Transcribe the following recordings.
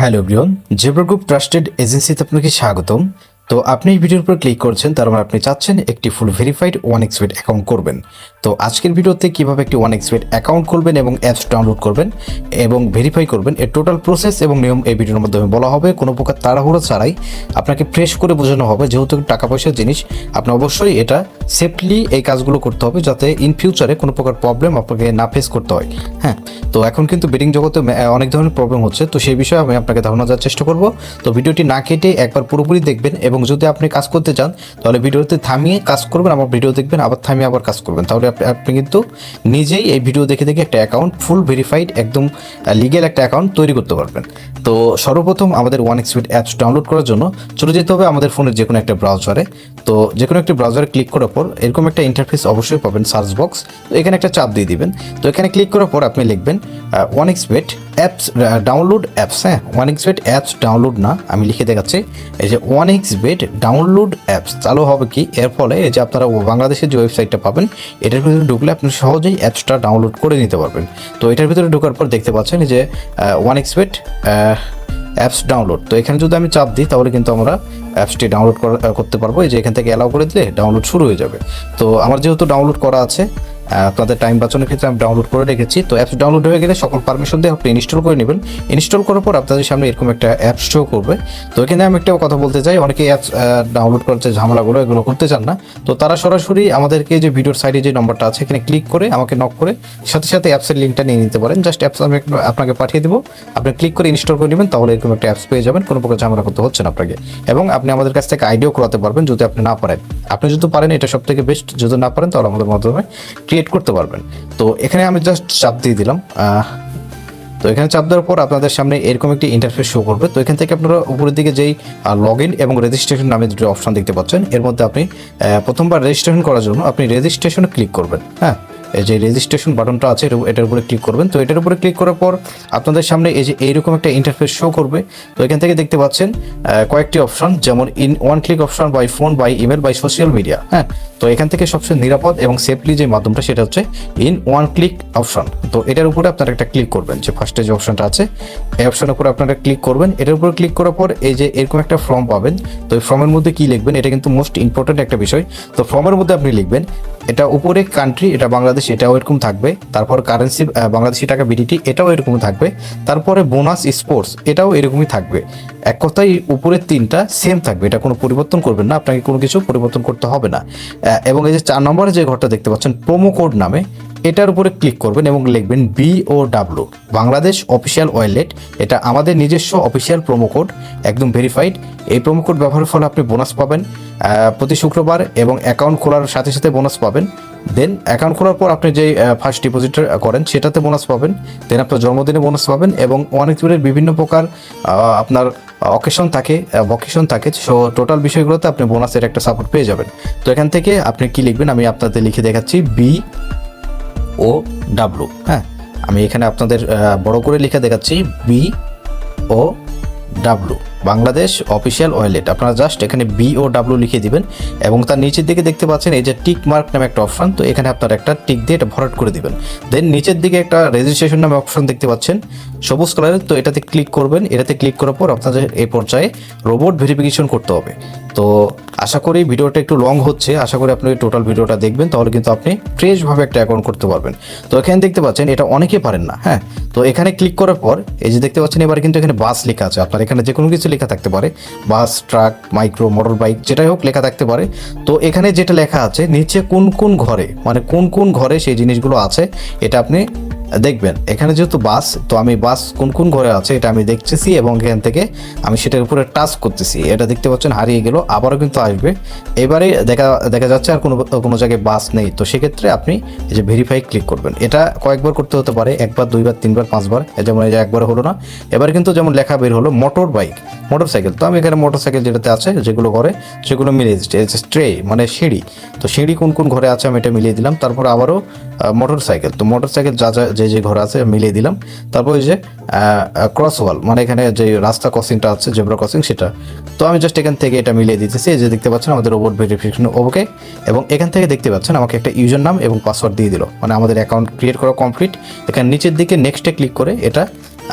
Hello ব্রিয়ন zebra group trusted এজেন্সিতে আপনাকে স্বাগতম। তো আপনি এই ভিডিওর উপর ক্লিক করছেন, তার মানে আপনি চাচ্ছেন একটি ফুল ভেরিফাইড ওয়ান এক্স এক্সপেড অ্যাকাউন্ট করবেন। তো আজকের ভিডিওতে কীভাবে একটি ওয়ান এক্স এক্সপেড অ্যাকাউন্ট করবেন এবং অ্যাপস ডাউনলোড করবেন এবং ভেরিফাই করবেন, এর টোটাল প্রসেস এবং নিয়ম এই ভিডিওর মাধ্যমে বলা হবে। কোনো প্রকার তাড়াহুড়ো ছাড়াই আপনাকে ফ্রেশ করে বোঝানো হবে। যেহেতু টাকা পয়সার জিনিস, আপনি অবশ্যই এটা সেফলি এই কাজগুলো করতে হবে যাতে ইন ফিউচারে কোনো প্রকার প্রবলেম আপনাকে না ফেস করতে হয়। হ্যাঁ তো এখন কিন্তু বেডিং জগতে অনেক ধরনের প্রবলেম হচ্ছে। তো সেই বিষয়ে আমি আপনাকে ধারণা দেওয়ার চেষ্টা করব। তো ভিডিওটি না কেটে একবার পুরোপুরি দেখবেন এবং যদি আপনি কাজ করতে চান, তাহলে ভিডিওতে থামিয়ে কাজ করবেন, আবার ভিডিও দেখবেন, আবার থামিয়ে আবার কাজ করবেন। তাহলে আপনি- কিন্তু নিজেই এই ভিডিও দেখে দেখে একটা অ্যাকাউন্ট ফুল ভেরিফাইড একদম লিগেল একটা অ্যাকাউন্ট তৈরি করতে পারবেন। তো সর্বপ্রথম আমাদের ওয়ান এক্সপিড অ্যাপস ডাউনলোড করার জন্য চলে যেতে হবে আমাদের ফোনের যে কোনো একটা ব্রাউজারে তো যে কোনো একটি ব্রাউজারে ক্লিক করার পর এরকম একটা ইন্টারফেস অবশ্যই পাবেন সার্চ বক্স তো এখানে একটা চাপ দিয়ে দিবেন। তো এখানে ক্লিক করার পর আপনি লিখবেন ওয়ান এক্সপেট অ্যাপস ডাউনলোড অ্যাপস হ্যাঁ ওয়ান এক্সপেট অ্যাপস ডাউনলোড না, আমি লিখে দেখাচ্ছি। এই যে ওয়ান এক্সবেট ডাউনলোড অ্যাপস চালু হবে কি? এর ফলে যে আপনারা বাংলাদেশের যে ওয়েবসাইটটা পাবেন, এটার ভিতরে ঢুকলে আপনি সহজেই অ্যাপসটা ডাউনলোড করে নিতে পারবেন। তো এটার ভিতরে ঢোকার পর দেখতে পাচ্ছেন যে ওয়ান এক্স এক্সপেট অ্যাপস ডাউনলোড তো এখানে যদি আমি চাপ দিই, তাহলে কিন্তু আমরা অ্যাপসটি ডাউনলোড করতে পারব। এই যে এখান থেকে অ্যালাউ করে দিলে ডাউনলোড শুরু হয়ে যাবে। তো আমার যেহেতু ডাউনলোড করা আছে আপনাদের টাইম বাঁচানোর ক্ষেত্রে আমি ডাউনলোড করে রেখেছি। তো অ্যাপস ডাউনলোড হয়ে গেলে সকল পারমিশন দিয়ে আপনি ইনস্টল করে নেবেন। ইনস্টল করার পর আপনাদের সামনে এরকম একটা অ্যাপ শো করবে। তো এখানে আমি একটা কথা বলতে চাই অনেকে অ্যাপস ডাউনলোড করছে ঝামেলাগুলো, এগুলো করতে চান না। তো তারা সরাসরি আমাদেরকে যে ভিডিওর সাইডে যে নম্বরটা আছে, এখানে ক্লিক করে আমাকে নক করে সাথে সাথে অ্যাপসের লিঙ্কটা নিয়ে নিতে পারেন। জাস্ট অ্যাপস আমি আপনাকে পাঠিয়ে দেবো। আপনি ক্লিক করে ইনস্টল করে নেবেন, তাহলে এরকম একটা অ্যাপস পেয়ে যাবেন। কোনো প্রকার ঝামেলা করতে হচ্ছে না আপনাকে। এবং আপনি আমাদের কাছ থেকে আইডিও করাতে পারবেন যদি আপনি না পারেন। আপনি যদি পারেন, এটা সব থেকে বেস্ট যদি না পারেন, তাহলে আমাদের মাধ্যমে ক্রিয়েট করতে পারবেন। তো এখানে আমি জাস্ট চাপ দিয়ে দিলাম। তো এখানে চাপ দেওয়ার পর আপনাদের সামনে এরকম একটি ইন্টারফেস শো করবে। তো এখান থেকে আপনারা উপরের দিকে যেই লগ ইন এবং রেজিস্ট্রেশন নামে দুটি অপশন দেখতে পাচ্ছেন। এর মধ্যে আপনি প্রথমবার রেজিস্ট্রেশন করার জন্য আপনি রেজিস্ট্রেশনে ক্লিক করবেন। হ্যাঁ? যে রেজিস্ট্রেশন বাটনটা আছে এটার উপরে ক্লিক করবেন। তো এটার উপরে ক্লিক করার পর আপনাদের সামনে এই যে এইরকম একটা ইন্টারফেস শো করবে। তো এখান থেকে দেখতে পাচ্ছেন কয়েকটি অপশন যেমন in one click option by phone by email by social media হ্যাঁ? তো এখান থেকে সবচেয়ে নিরাপদ এবং সেফলি যে মাধ্যমটা, সেটা হচ্ছে ইন ওয়ান ক্লিক অপশন তো এটার উপরে আপনারা একটা ক্লিক করবেন, যে ফার্স্টে যে অপশনটা আছে, এই অপশনের উপরে আপনারা ক্লিক করবেন। এটার উপরে ক্লিক করার পর এই যে এরকম একটা ফর্ম পাবেন। তো এই ফর্মের মধ্যে কি লিখবেন, এটা কিন্তু মোস্ট ইম্পর্টেন্ট একটা বিষয়। তো ফর্মের মধ্যে আপনি লিখবেন, এটা উপরে কান্ট্রি এটা বাংলাদেশ এটাও এরকম থাকবে। তারপর কারেন্সি বাংলাদেশি টাকা বিডিটি এটাও এরকমই থাকবে। তারপরে বোনাস স্পোর্টস এটাও এরকমই থাকবে। এক কথায় উপরের তিনটা সেম থাকবে। এটা কোনো পরিবর্তন করবেন না, আপনাকে কোনো কিছু পরিবর্তন করতে হবে না। এবং এই যে চার নম্বরে যে ঘরটা দেখতে পাচ্ছেন প্রোমো কোড নামে এটার উপরে ক্লিক করবেন এবং লিখবেন B O W Bangladesh official wallet এটা আমাদের নিজস্ব অফিসিয়াল প্রোমো কোড একদম ভেরিফাইড এই প্রোমো কোড ব্যবহারের ফলে আপনি বোনাস পাবেন প্রতি শুক্রবার এবং অ্যাকাউন্ট খোলার সাথে সাথে বোনাস পাবেন। দেন অ্যাকাউন্ট খোলার পর আপনি যে ফার্স্ট ডিপোজিট করেন, সেটাতে বোনাস পাবেন। দেন আপনার জন্মদিনে বোনাস পাবেন এবং অনেক দূরের বিভিন্ন প্রকার আপনার অকেশন থাকে ভকেশন থাকে। সো টোটাল বিষয়গুলোতে আপনি বোনাসের একটা সাপোর্ট পেয়ে যাবেন। তো এখান থেকে আপনি কি লিখবেন? আমি আপনাদের লিখে দেখাচ্ছি বি ও ডাব্লু। হ্যাঁ আমি এখানে আপনাদের বড় করে লিখে দেখাচ্ছি B O W. Bangladesh official wallet. আপনারা জাস্ট এখানে বি ও ডাব্লু লিখে দিবেন এবং তার নিচের দিকে দেখতে পাচ্ছেন এই যে টিক মার্ক নামে একটা অপশন, তো এখানে আপনারা একটা টিক দিয়ে এটা ভরাট করে দিবেন। দেন নিচের দিকে একটা রেজিস্ট্রেশন নামে অপশন দেখতে পাচ্ছেন, সবুজ কালারের তো এটাতে ক্লিক করবেন। এটাতে ক্লিক করার পর আপনাদের এই পর্যায়ে রোবট ভেরিফিকেশন করতে হবে। তো আশা করি ভিডিওটা একটু লং হচ্ছে। আশা করি আপনি টোটাল ভিডিওটা দেখবেন, তাহলে কিন্তু আপনি ফ্রেশভাবে একটা অ্যাকাউন্ট করতে পারবেন। তো এখানে দেখতে পাচ্ছেন, এটা অনেকে পারেন না হ্যাঁ? তো এখানে ক্লিক করার পর, এই যে দেখতে পাচ্ছেন, এবার কিন্তু এখানে বাস লেখা আছে। আপনার এখানে যে কোনো কিছু লেখা থাকতে পারে। Bus truck micro motor bike যেটাই হোক লেখা থাকতে পারে। তো এখানে যেটা লেখা আছে, নিচে কোন কোন ঘরে মানে কোন কোন ঘরে সেই জিনিসগুলো আছে, এটা আপনি দেখবেন, এখানে যেহেতু বাস, তো আমি বাস কোন কোন ঘরে আছে এটা আমি দেখতেছি এবং এখান থেকে আমি সেটার উপরে টাচ করতেছি। এটা দেখতে পাচ্ছেন হারিয়ে গেল, আবারও কিন্তু আসবে। এবারে দেখা দেখা যাচ্ছে আর কোনো কোনো জায়গায় বাস নেই। তো সেক্ষেত্রে আপনি এই যে ভেরিফাই ক্লিক করবেন। এটা কয়েকবার করতে হতে পারে, একবার, দুইবার, তিনবার, পাঁচবার। যেমন এই যে একবার হলো না। এবার কিন্তু যেমন লেখা বের হলো মোটর বাইক মোটর সাইকেল তো আমি এখানে মোটর সাইকেল যেটাতে আছে, যেগুলো ঘরে, সেগুলো মিলিয়ে দিচ্ছি। স্ট্রে মানে সিঁড়ি। তো সিঁড়ি কোন কোন ঘরে আছে আমি এটা মিলিয়ে দিলাম। তারপর আবারও মোটর সাইকেল তো মোটর সাইকেল যা যা যে যে ঘর আছে, মিলিয়ে দিলাম। তারপর ওই যে ক্রস ওয়াল মানে এখানে যে রাস্তা ক্রসিংটা আছে জেব্রা ক্রসিং সেটা। তো আমি জাস্ট এখান থেকে এটা মিলিয়ে দিতেছি। যে দেখতে পাচ্ছেন, আমাদের রোবট ভেরিফিকেশন ওকে এবং এখান থেকে দেখতে পাচ্ছেন, আমাকে একটা ইউজার নাম এবং পাসওয়ার্ড দিয়ে দিল। মানে আমাদের অ্যাকাউন্ট ক্রিয়েট করা কমপ্লিট এখানে নিচের দিকে নেক্সটে ক্লিক করে এটা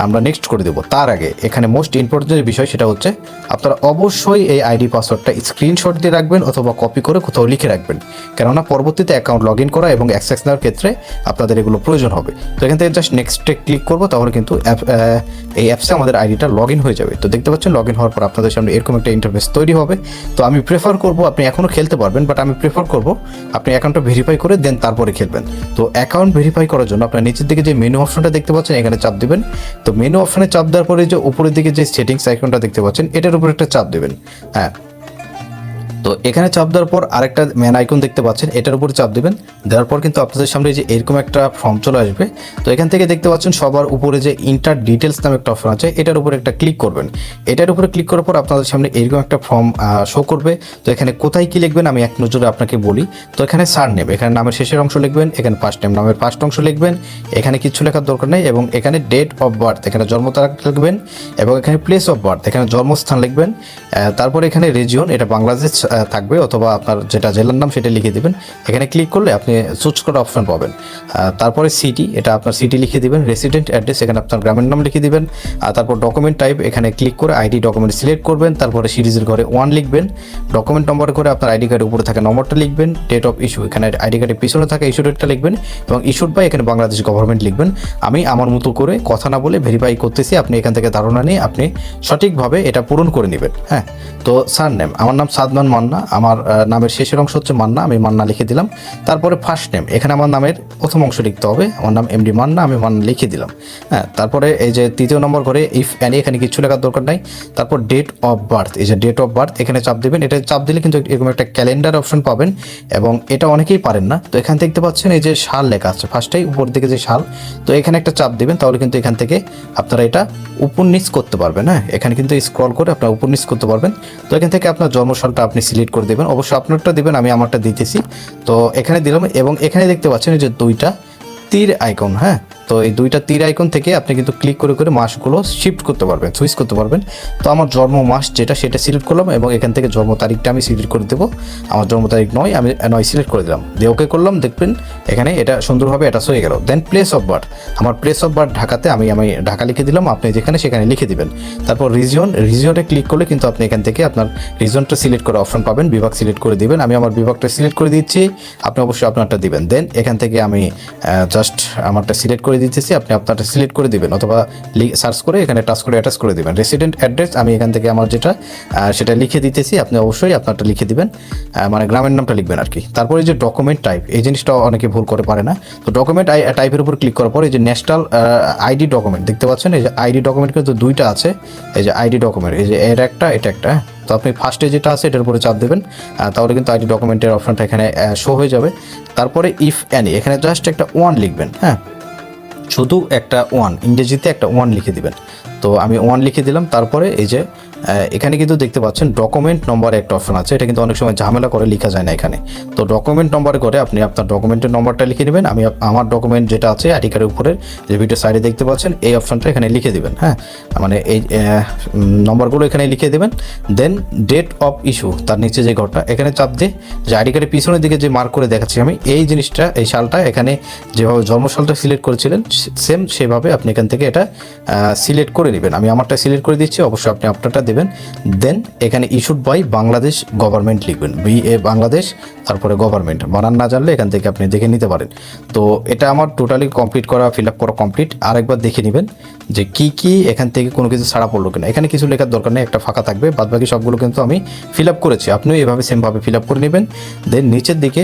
আমরা নেক্সট করে দেবো। তার আগে এখানে মোস্ট ইম্পর্টেন্ট যে বিষয় সেটা হচ্ছে, আপনারা অবশ্যই এই আইডি পাসওয়ার্ডটা স্ক্রিনশট দিয়ে রাখবেন অথবা কপি করে কোথাও লিখে রাখবেন। কেননা পরবর্তীতে অ্যাকাউন্ট লগ ইন করা এবং অ্যাক্সেস নেওয়ার ক্ষেত্রে আপনাদের এগুলো প্রয়োজন হবে। তো এখান থেকে জাস্ট নেক্সটে ক্লিক করব, তাহলে কিন্তু অ্যাপ এই অ্যাপসে আমাদের আইডিটা লগ ইন হয়ে যাবে। তো দেখতে পাচ্ছেন লগ ইন হওয়ার পর আপনাদের সামনে এরকম একটা ইন্টারফেস তৈরি হবে। তো আমি প্রেফার করব, আপনি এখনও খেলতে পারবেন বাট আমি প্রেফার করব আপনি অ্যাকাউন্টটা ভেরিফাই করে দেন তারপরে খেলবেন। তো অ্যাকাউন্ট ভেরিফাই করার জন্য আপনার নিচের দিকে যে মেনু অপশনটা দেখতে পাচ্ছেন, এখানে চাপ দেবেন। তো মেনু অপশানে চাপ দেওয়ার পরে যে উপরের দিকে যে সেটিংস আইকনটা দেখতে পাচ্ছেন, এটার উপর একটা চাপ দেবেন। হ্যাঁ তো এখানে চাপ দেওয়ার পর আরেকটা ম্যান আইকন দেখতে পাচ্ছেন, এটার উপর চাপ দেবেন। দেওয়ার পর কিন্তু আপনাদের সামনে যে এরকম একটা ফর্ম চলে আসবে। তো এখান থেকে দেখতে পাচ্ছেন সবার উপরে যে ইন্টার ডিটেলস নামে একটা অপশন আছে, এটার উপরে একটা ক্লিক করবেন। এটার উপরে ক্লিক করার পর আপনাদের সামনে এরকম একটা ফর্ম শো করবে। তো এখানে কোথায় কি লিখবেন আমি এক নজরে আপনাকে বলি। তো এখানে সার নেম এখানে নামের শেষের অংশ লিখবেন, এখানে ফার্স্ট নেম নামের ফার্স্ট অংশ লিখবেন। এখানে কিছু লেখার দরকার নেই এবং এখানে ডেট অফ বার্থ এখানে জন্ম তারিখ লিখবেন এবং এখানে প্লেস অফ বার্থ এখানে জন্মস্থান লিখবেন। তারপরে এখানে রিজিয়ন এটা বাংলাদেশ থাকবে অথবা আপনার যেটা জেলার নাম সেটা লিখে দিবেন। এখানে ক্লিক করলে আপনি চুজ করা অপশন পাবেন। তারপরে সিটি এটা আপনার সিটি লিখে দিবেন রেসিডেন্ট অ্যাড্রেস এখানে আপনার গ্রামের নাম লিখে দিবেন। আর তারপর ডকুমেন্ট টাইপ এখানে ক্লিক করে আইডি ডকুমেন্ট সিলেক্ট করবেন, তারপরে সিরিজের ঘরে ওয়ান লিখবেন। ডকুমেন্ট নম্বর করে আপনার আইডি কার্ডের উপরে থাকা নম্বরটা লিখবেন ডেট অফ ইস্যু এখানে আইডি কার্ডের পিছনে থাকা ইস্যু ডেটটা লিখবেন এবং ইস্যুড বাই এখানে বাংলাদেশ গভর্নমেন্ট লিখবেন। আমি আমার মতো করে কথা না বলে ভেরিফাই করতেছি, আপনি এখান থেকে ধারণা নিয়ে আপনি সঠিকভাবে এটা পূরণ করে নেবেন। হ্যাঁ তো স্যার নেম আমার নাম সাদমান মান্না। আমার নামের শেষের অংশ হচ্ছে মান্না, আমি মান্না লিখে দিলাম। তারপরে ফার্স্ট নেম এখানে আমার নামের প্রথম অংশ লিখতে হবে। আমার নাম এমডি মান্না, আমি মান্না লিখে দিলাম। হ্যাঁ তারপরে এই যে তৃতীয় নম্বর করে ইফ অ্যানি এখানে কিছু লেখার দরকার নাই। তারপর ডেট অফ বার্থ এই যে ডেট অফ বার্থ এখানে চাপ দিবেন। এটা চাপ দিলে কিন্তু এরকম একটা ক্যালেন্ডার অপশন পাবেন এবং এটা অনেকেই পারেন না। তো এখান দেখতে পাচ্ছেন এই যে সাল লেখা আছে ফার্স্টেই উপর দিকে যে সাল। তো এখানে একটা চাপ দিবেন, তাহলে কিন্তু এখান থেকে আপনারা এটা উপর নিচ করতে পারবেন। হ্যাঁ এখানে কিন্তু স্ক্রল করে আপনারা উপর নিচ করতে পারবেন। তো এখান থেকে আপনার জন্মসালটা আপনি সিলেক্ট করে দেবেন। অবশ্যই আপনারটা দেবেন, আমি আমারটা দিতেছি। তো এখানে দিলাম এবং এখানে দেখতে পাচ্ছেন যে দুইটা তীর আইকন হ্যাঁ? তো এই দুইটা তীর আইকন থেকে আপনি কিন্তু ক্লিক করে করে মাসগুলো শিফট করতে পারবেন সুইচ করতে পারবেন। তো আমার জন্ম মাস যেটা, সেটা সিলেক্ট করলাম এবং এখান থেকে জন্ম তারিখটা আমি সিলেক্ট করে দেবো। আমার জন্ম তারিখ নয়, আমি নয় সিলেক্ট করে দিলাম। দিয়ে ওকে করলাম, দেখবেন এখানে এটা সুন্দরভাবে অ্যাটাচ হয়ে গেল। দেন প্লেস অফ বার্থ আমার প্লেস অফ বার্থ ঢাকাতে আমি আমি ঢাকা লিখে দিলাম, আপনি যেখানে সেখানে লিখে দিবেন। তারপর রিজিয়ন রিজিয়নে ক্লিক করলে কিন্তু আপনি এখান থেকে আপনার রিজনটা সিলেক্ট করে অপশন পাবেন, বিভাগ সিলেক্ট করে দিবেন। আমি আমার বিভাগটা সিলেক্ট করে দিচ্ছি, আপনি অবশ্যই আপনারটা দিবেন। দেন এখান থেকে আমি জাস্ট আমারটা সিলেক্ট করে দিতেছি, আপনি আপনারটা সিলেক্ট করে দিবেন অথবা সার্চ করে এখানে টাচ করে অ্যাটাচ করে দিবেন। রেসিডেন্ট অ্যাড্রেস আমি এখান থেকে আমার যেটা সেটা লিখে দিতেছি, আপনি অবশ্যই আপনারটা লিখে দিবেন মানে গ্রামের নামটা লিখবেন আর কি। তারপরে যে ডকুমেন্ট টাইপ এই জিনিসটা অনেকে ভুল করে পারে না। তো ডকুমেন্ট টাইপের উপর ক্লিক করার পর এই যে ন্যাশনাল আইডি ডকুমেন্ট দেখতে পাচ্ছেন? এই যে আইডি ডকুমেন্ট কিন্তু দুইটা আছে। এই যে আইডি ডকুমেন্ট এই যে এর একটা, এটা একটা হ্যাঁ? তো আপনি ফার্স্টে যেটা আছে, এটার উপরে চাপ দেবেন তাহলে কিন্তু আইডি ডকুমেন্টের অপশনটা এখানে শো হয়ে যাবে। তারপরে ইফ অ্যানি এখানে জাস্ট একটা ওয়ান লিখবেন হ্যাঁ? শুধু একটা ওয়ান ইংরেজিতে একটা ওয়ান লিখে দিবেন। তো আমি ওয়ান লিখে দিলাম, তারপরে এই যে এখানে কিন্তু দেখতে পাচ্ছেন ডকুমেন্ট নম্বরে একটা অপশন আছে। এটা কিন্তু অনেক সময় ঝামেলা করে, লেখা যায় না এখানে। তো ডকুমেন্ট নম্বর করে আপনি আপনার ডকুমেন্টের নম্বরটা লিখে নেবেন। আমি আমার ডকুমেন্ট যেটা আছে আইডি কার্ডের উপরে যে ভিডিও সাইডে দেখতে পাচ্ছেন, এই অপশনটা এখানে লিখে দেবেন হ্যাঁ? মানে এই নম্বরগুলো এখানে লিখে দেবেন। দেন ডেট অফ ইস্যু তার নিচে যে ঘরটা, এখানে চাপ দিয়ে যে আইডি কার্ডের পিছনের দিকে যে মার্ক করে দেখাচ্ছি আমি, এই জিনিসটা, এই সালটা এখানে যেভাবে জন্মসালটা সিলেক্ট করেছিলেন সেম সেভাবে আপনি এখান থেকে এটা সিলেক্ট করে নেবেন। আমি আমারটা সিলেক্ট করে দিচ্ছি, অবশ্যই আপনি আপনারটা দেবেন। দেন এখানে ইস্যুড বাই বাংলাদেশ গভর্নমেন্ট লিখবেন। বি এ বাংলাদেশ, তারপরে গভর্নমেন্ট বানান না জানলে এখান থেকে আপনি দেখে নিতে পারেন। তো এটা আমার টোটালি কমপ্লিট করা ফিল আপ করা কমপ্লিট আরেকবার দেখে নেবেন। যে কি কি এখান থেকে কোনো কিছু ছাড়া পড়ল কিনা। এখানে কিছু লেখার দরকার নেই, একটা ফাঁকা থাকবে। বাদ বাকি সবগুলো কিন্তু আমি ফিল আপ করেছি। আপনিও এভাবে সেমভাবে ফিল আপ করে নেবেন। দেন নিচের দিকে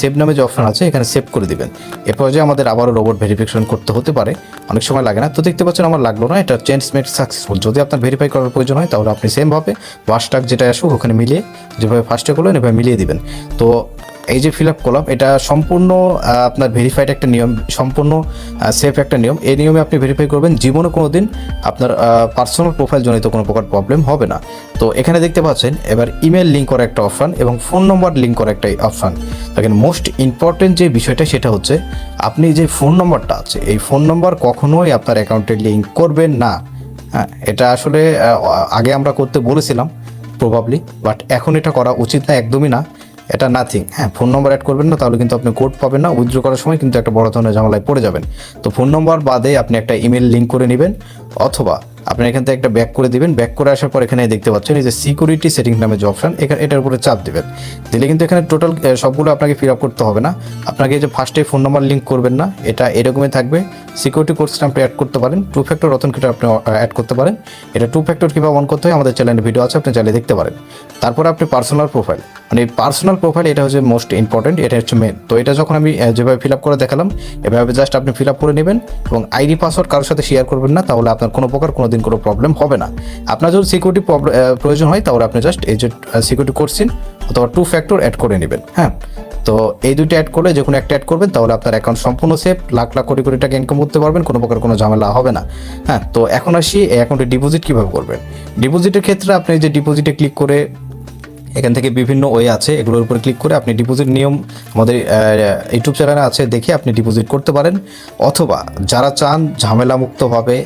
সেভ নামে যে অপশন আছে, এখানে সেভ করে দিবেন। এরপর যে আমাদের আবারও রোবট ভেরিফিকেশন করতে হতে পারে, অনেক সময় লাগে না। তো দেখতে পাচ্ছেন আমার লাগল না, এটা চেঞ্জ মেড সাকসেসফুল যদি আপনার ভেরিফাই করার প্রয়োজন হয়, তাহলে আপনি সেমভাবে ফাস্ট্যাগ যেটা আসুক, ওখানে মিলিয়ে যেভাবে ফার্স্টে করলেন, এভাবে মিলিয়ে দিবেন। তো এই যে ফিল আপ করলাম, এটা সম্পূর্ণ আপনার ভেরিফাইড একটা নিয়ম, সম্পূর্ণ সেফ একটা নিয়ম। এই নিয়মে আপনি ভেরিফাই করবেন, জীবনে কোনো দিন আপনার পার্সোনাল প্রোফাইল জনিত কোনো প্রকার প্রবলেম হবে না। তো এখানে দেখতে পাচ্ছেন, এবার ইমেল লিঙ্ক করা একটা অপশান এবং ফোন নম্বর লিঙ্ক করা একটা অপশান দেখেন মোস্ট ইম্পর্টেন্ট যে বিষয়টা, সেটা হচ্ছে আপনি যে ফোন নম্বরটা আছে, এই ফোন নম্বর কখনোই আপনার অ্যাকাউন্টে লিঙ্ক করবেন না। হ্যাঁ এটা আসলে আগে আমরা করতে বলেছিলাম প্রবাবলি বাট এখন এটা করা উচিত না, একদমই না। এটা নাথিং হ্যাঁ ফোন নম্বর অ্যাড করবেন না, তাহলে কিন্তু আপনি কোড পাবেন না। উইথড্র করার সময় কিন্তু একটা বড় ধরনের ঝামেলায় পড়ে যাবেন। তো ফোন নম্বর বাদে আপনি একটা ইমেল লিঙ্ক করে নেবেন, অথবা আপনি এখান থেকে একটা ব্যাক করে দিবেন। ব্যাক করে আসার পর এখানে দেখতে পাচ্ছেন, এই যে সিকিউরিটি সেটিং নামে যে অপশন এখানে এটার উপরে চাপ দিবেন। দিলে কিন্তু এখানে টোটাল সবগুলো আপনাকে ফিল আপ করতে হবে না। আপনাকে যে ফার্স্টে ফোন নাম্বার লিঙ্ক করবেন না, এটা এরকমই থাকবে। সিকিউরিটি কোর্সটা আপনি অ্যাড করতে পারেন। টু ফ্যাক্টর অথেন্টিকেটর আপনি অ্যাড করতে পারেন। এটা টু ফ্যাক্টর কীভাবে অন করতে হয়, আমাদের চ্যানেলে ভিডিও আছে, আপনি চাইলে দেখতে পারেন। তারপরে আপনি পার্সোনাল প্রোফাইল মানে পার্সোনাল প্রোফাইল এটা হচ্ছে মোস্ট ইম্পর্টেন্ট এটা হচ্ছে মেন তো এটা যখন আমি যেভাবে ফিল আপ করে দেখালাম, এভাবে জাস্ট আপনি ফিল আপ করে নেবেন এবং আইডি পাসওয়ার্ড কারোর সাথে শেয়ার করবেন না, তাহলে আপনার কোনো প্রকার কোনো দিন কোনো প্রবলেম হবে না। আপনার যদি সিকিউরিটি প্রয়োজন হয়, তাহলে আপনি জাস্ট এই যে সিকিউরিটি করছেন অথবা টু ফ্যাক্টর অ্যাড করে নেবেন হ্যাঁ? তো এই দুইটা অ্যাড করলে যে কোনো একটা অ্যাড করবেন, তাহলে আপনার অ্যাকাউন্ট সম্পূর্ণ সেফ লাখ লাখ কোটি কোটি টাকা ইনকাম করতে পারবেন, কোনো প্রকার কোনো ঝামেলা হবে না হ্যাঁ? তো এখন আসি, এই অ্যাকাউন্টে ডিপোজিট কীভাবে করবেন? ডিপোজিটের ক্ষেত্রে আপনি যে ডিপোজিটে ক্লিক করে এখান থেকে বিভিন্ন ওয়ে আছে, এগুলোর উপর ক্লিক করে আপনি ডিপোজিট নিয়ম আমাদের ইউটিউব চ্যানেলে আছে, দেখে আপনি ডিপোজিট করতে পারেন। অথবা যারা চান ঝামেলামুক্তভাবে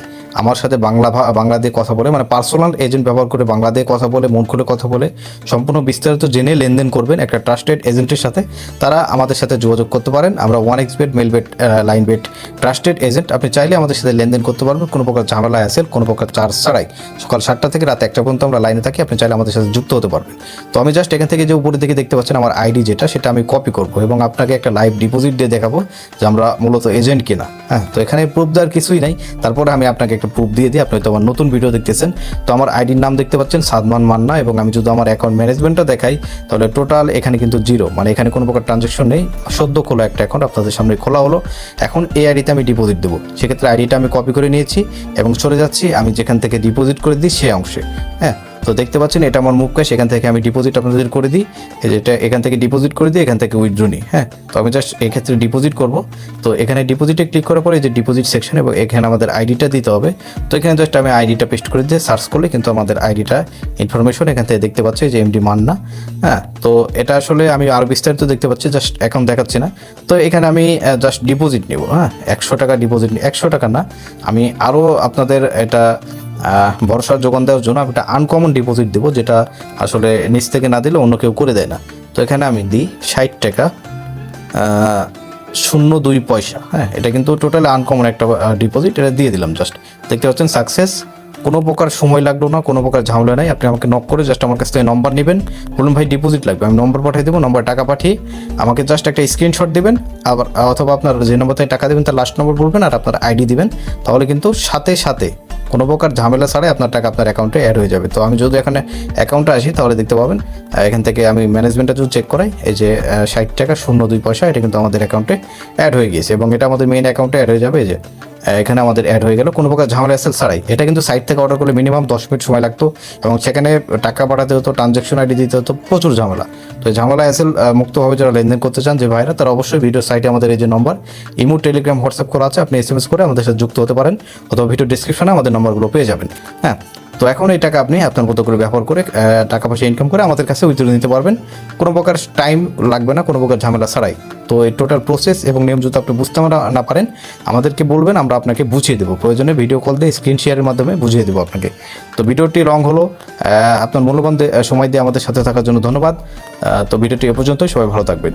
আমার সাথে বাংলা বাংলা দিয়ে কথা বলে মানে পার্সোনাল এজেন্ট ব্যবহার করে বাংলা দিয়ে কথা বলে, মন খুলে কথা বলে, সম্পূর্ণ বিস্তারিত জেনে লেনদেন করবেন একটা ট্রাস্টেড এজেন্টের সাথে, তারা আমাদের সাথে যোগাযোগ করতে পারেন। আমরা one X bet Mel bet line bet trusted agent আপনি চাইলে আমাদের সাথে লেনদেন করতে পারবেন, কোনো প্রকার ঝামেলা আসেল কোনো প্রকার চার্জ ছাড়াই। সকাল সাতটা থেকে রাত একটা পর্যন্ত আমরা লাইনে থাকি, আপনি চাইলে আমাদের সাথে যুক্ত হতে পারবেন। তো আমি জাস্ট এখান থেকে যে উপরে দিকে দেখতে পাচ্ছেন আমার আইডি যেটা, সেটা আমি কপি করব এবং আপনাকে একটা লাইভ ডিপোজিট দিয়ে দেখাবো যে আমরা মূলত এজেন্ট কিনা। হ্যাঁ তো এখানে প্রুফ দেওয়ার কিছুই নাই। তারপরে আমি আপনাকে একটা প্রুফ দিয়ে দিই। আপনি তো আমার নতুন ভিডিও দেখতেছেন। তো আমার আইডির নাম দেখতে পাচ্ছেন সাদমান মান্না এবং আমি যদি আমার অ্যাকাউন্ট ম্যানেজমেন্টটা দেখাই, তাহলে টোটাল এখানে কিন্তু জিরো মানে এখানে কোনো প্রকার ট্রানজ্যাকশন নেই। সদ্য খোলা একটা অ্যাকাউন্ট আপনাদের সামনে খোলা হলো। এখন এই আইডিতে আমি ডিপোজিট দেবো। সেক্ষেত্রে আইডিটা আমি কপি করে নিয়েছি এবং চলে যাচ্ছি। আমি যেখান থেকে ডিপোজিট করে দিই সেই অংশে। হ্যাঁ তো দেখতে পাচ্ছেন, এটা আমার মুখ ক্যাশ এখান থেকে আমি ডিপোজিট আপনাদের করে দিই। যেটা এখান থেকে ডিপোজিট করে দিই, এখান থেকে উইথড্র নিই হ্যাঁ? তো আমি জাস্ট এই ক্ষেত্রে ডিপোজিট করব। তো এখানে ডিপোজিটে ক্লিক করার পরে যে ডিপোজিট সেকশন এবং এখানে আমাদের আইডিটা দিতে হবে। তো এখানে জাস্ট আমি আইডিটা পেস্ট করে দিয়ে সার্চ করলে কিন্তু আমাদের আইডিটা ইনফরমেশন এখান থেকে দেখতে পাচ্ছি যে এমডি মান্না হ্যাঁ? তো এটা আসলে আমি আরও বিস্তারিত দেখতে পাচ্ছি জাস্ট এখন দেখাচ্ছি না। তো এখানে আমি জাস্ট ডিপোজিট নেব হ্যাঁ? একশো টাকা ডিপোজিট একশো টাকা না। আমি আরও আপনাদের এটা ভরসার যোগান দেওয়ার জন্য আমি একটা আনকমন ডিপোজিট দেবো, যেটা আসলে নিচ থেকে না দিলে অন্য কেউ করে দেয় না। তো এখানে আমি দিই ষাট টাকা শূন্য দুই পয়সা। হ্যাঁ এটা কিন্তু টোটালি আনকমন একটা ডিপোজিট এটা দিয়ে দিলাম জাস্ট দেখতে পাচ্ছেন সাকসেস কোনো প্রকার সময় লাগল না, কোনো প্রকার ঝামেলা নাই। আপনি আমাকে নক করে জাস্ট আমার কাছ থেকে নম্বর নেবেন। বলুন, ভাই ডিপোজিট লাগবে। আমি নম্বর পাঠিয়ে দেবো নম্বর টাকা পাঠিয়ে আমাকে জাস্ট একটা স্ক্রিনশট দেবেন। আবার, অথবা আপনার যে নম্বর থেকে টাকা দেবেন, তার লাস্ট নম্বর বলবেন আর আপনার আইডি দিবেন। তাহলে কিন্তু সাথে সাথে কোনো প্রকার ঝামেলা ছাড়াই আপনার টাকা আপনার অ্যাকাউন্টে অ্যাড হয়ে যাবে। তো আমি যদি এখানে অ্যাকাউন্টে আসি, তাহলে দেখতে পাবেন এখান থেকে আমি ম্যানেজমেন্টটা যদি চেক করাই, এই যে ষাট টাকা শূন্য দুই পয়সা, এটা কিন্তু আমাদের অ্যাকাউন্টে অ্যাড হয়ে গিয়েছে এবং এটা আমাদের মেইন অ্যাকাউন্টে অ্যাড হয়ে যাবে, এই যে এখানে আমাদের অ্যাড হয়ে গেল। কোনো প্রকার ঝামেলা অ্যাসেল ছাড়াই। এটা কিন্তু সাইট থেকে অর্ডার করলে মিনিমাম দশ মিনিট সময় লাগতো এবং সেখানে টাকা পাঠাতে হতো ট্রানজ্যাকশন আইডি দিতে হতো, প্রচুর ঝামেলা। তো ঝামেলা অ্যাসেল মুক্তভাবে যারা লেনদেন করতে চান, যে ভাইরা, তারা অবশ্যই ভিডিও সাইটে আমাদের এই যে নম্বর ইমো টেলিগ্রাম হোয়াটসঅ্যাপ করা আছে। আপনি এস এম এস করে আমাদের সাথে যুক্ত হতে পারেন অথবা ভিডিও ডিসক্রিপশনে আমাদের নম্বরগুলো পেয়ে যাবেন। হ্যাঁ তো এখন এই টাকা আপনি আপনার মতো করে ব্যবহার করে টাকা পয়সা ইনকাম করে আমাদের কাছে উইথড্র নিতে পারবেন। কোনো প্রকার টাইম লাগবে না, কোনো প্রকার ঝামেলা ছাড়াই। তো এই টোটাল প্রসেস এবং নিয়ম যদি আপনি বুঝতে না পারেন, আমাদেরকে বলবেন, আমরা আপনাকে বুঝিয়ে দেবো। প্রয়োজনে ভিডিও কল দিয়ে স্ক্রিন শেয়ারের মাধ্যমে বুঝিয়ে দেবো আপনাকে। তো ভিডিওটি লং হলো আপনার মূল্যবান সময় দিয়ে আমাদের সাথে থাকার জন্য ধন্যবাদ। তো ভিডিওটি এ পর্যন্তই, সবাই ভালো থাকবেন।